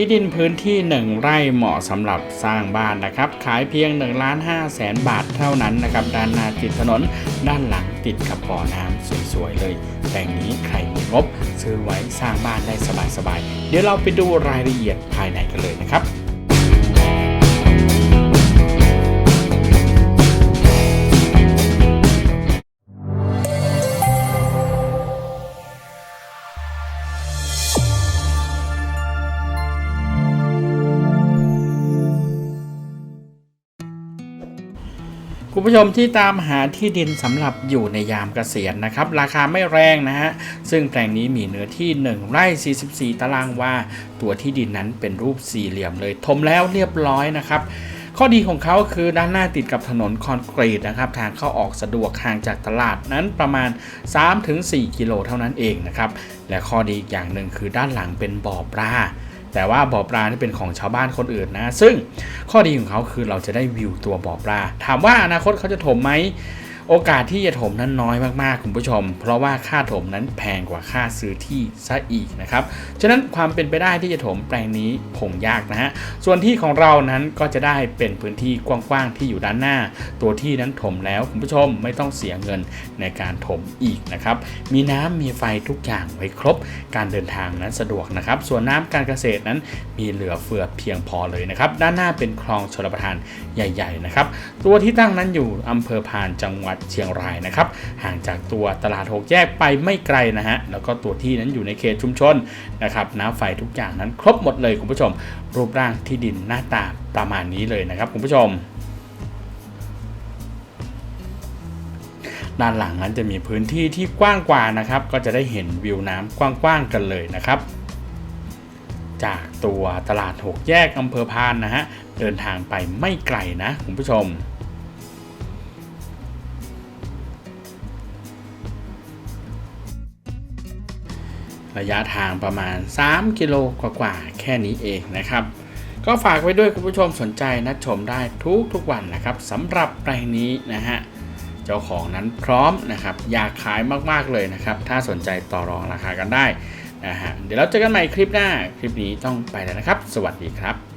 ที่ดินพื้นที่ 1 ไร่เหมาะสำหรับสร้างบ้านนะครับ ขายเพียง1ล้าน5แสนบาทเท่านั้นนะครับ ด้านหน้าติดถนน ด้านหลังติดกับบ่อน้ำสวยๆเลยแปลงนี้ใครมีงบ ซื้อไว้สร้างบ้านได้สบายๆ เดี๋ยวเราไปดูรายละเอียดภายในกันเลยนะครับ คุณผู้ชมที่ตามหาที่ดินสำหรับอยู่ในยามเกษียณนะครับ ราคาไม่แรงนะฮะ ซึ่งแปลงนี้มีเนื้อที่ 1 ไร่ 44 ตารางวาตัวที่ดินนั้นเป็นรูปสี่เหลี่ยมเลย ทมแล้วเรียบร้อยนะครับ ข้อดีของเขาคือด้านหน้าติดกับถนนคอนกรีตนะครับ ทางเข้าออกสะดวกห่างจากตลาดนั้นประมาณ 3-4 กิโลเท่านั้นเองนะครับ และข้อดีอีกอย่างหนึ่งคือด้านหลังเป็นบ่อปลา แต่ว่าบ่อปลาที่เป็นของชาวบ้านคนอื่นนะ ซึ่งข้อดีของเขาคือเราจะได้วิวตัวบ่อปลา ถามว่าอนาคตเขาจะถมไหม โอกาสที่จะถมนั้นน้อยมากๆคุณผู้ชม เพราะว่าค่าถมนั้นแพงกว่าค่าซื้อที่ซะอีกนะครับ ฉะนั้นความเป็นไปได้ที่จะถมแปลงนี้คงยากนะฮะ ส่วนที่ของเรานั้นก็จะได้เป็นพื้นที่กว้างๆที่อยู่ด้านหน้า ตัวที่นั้นถมแล้วคุณผู้ชมไม่ต้องเสียเงินในการถมอีกนะครับ มีน้ำมีไฟทุกอย่างไว้ครบ การเดินทางนั้นสะดวกนะครับ ส่วนน้ำการเกษตรนั้นมีเหลือเฟือเพียงพอเลยนะครับ ด้านหน้าเป็นคลองชลประทานใหญ่ ๆ นะครับ ตัวที่ตั้งนั้นอยู่อำเภอพานจังหวัดเชียงรายนะครับห่างจากตัวตลาดหกแยกไปไม่ไกลนะฮะแล้วก็ตัวที่นั้นอยู่ในเขตชุมชนนะครับน้ำไฟทุกอย่างนั้นครบหมดเลยคุณผู้ชม รูปร่างที่ดินหน้าตาประมาณนี้เลยนะครับคุณผู้ชมด้านหลังนั้นจะมีพื้นที่ที่กว้างกว่านะครับ ก็จะได้เห็นวิวน้ำกว้างๆกันเลยนะครับ จากตัวตลาดหกแยกอำเภอพานนะฮะ เดินทางไปไม่ไกลนะคุณผู้ชม ระยะทางประมาณ 3 กิโลกว่าๆแค่นี้เองนะครับ ก็ฝากไว้ด้วยคุณผู้ชมสนใจนัดชมได้ทุกทุกวันนะครับสำหรับแปลงนี้นะฮะเจ้าของนั้นพร้อมนะครับ อยากขายมากๆเลยนะครับ ถ้าสนใจต่อรองราคากันได้นะฮะเดี๋ยวเราเจอกันใหม่คลิปหน้าคลิปนี้ต้องไปแล้วนะครับ สวัสดีครับ